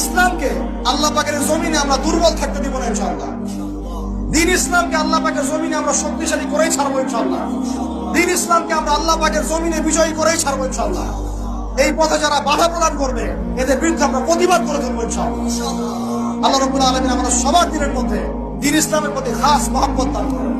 ইসলামকে আল্লাহ পাকের জমিনে আমরা দুর্বল থাকতে দিব না ইনশাআল্লাহ। দিন ইসলামকে আল্লাহ পাকের জমিনে আমরা শক্তিশালী করেই ছাড়বো ইনশাআল্লাহ। দিন ইসলামকে আমরা আল্লাহ পাকের জমিনে বিজয়ী করেই ছাড়বো ইনশাআল্লাহ। এই পথে যারা বাধা প্রদান করবে, এদের বিরুদ্ধে আমরা প্রতিবাদ করে ধরবো ইনশাআল্লাহ। আল্লাহ রব্বুল আলমিন আমাদের সবার দিনের মধ্যে দিন ইসলামের প্রতি খাস মহব্বত দান করেন।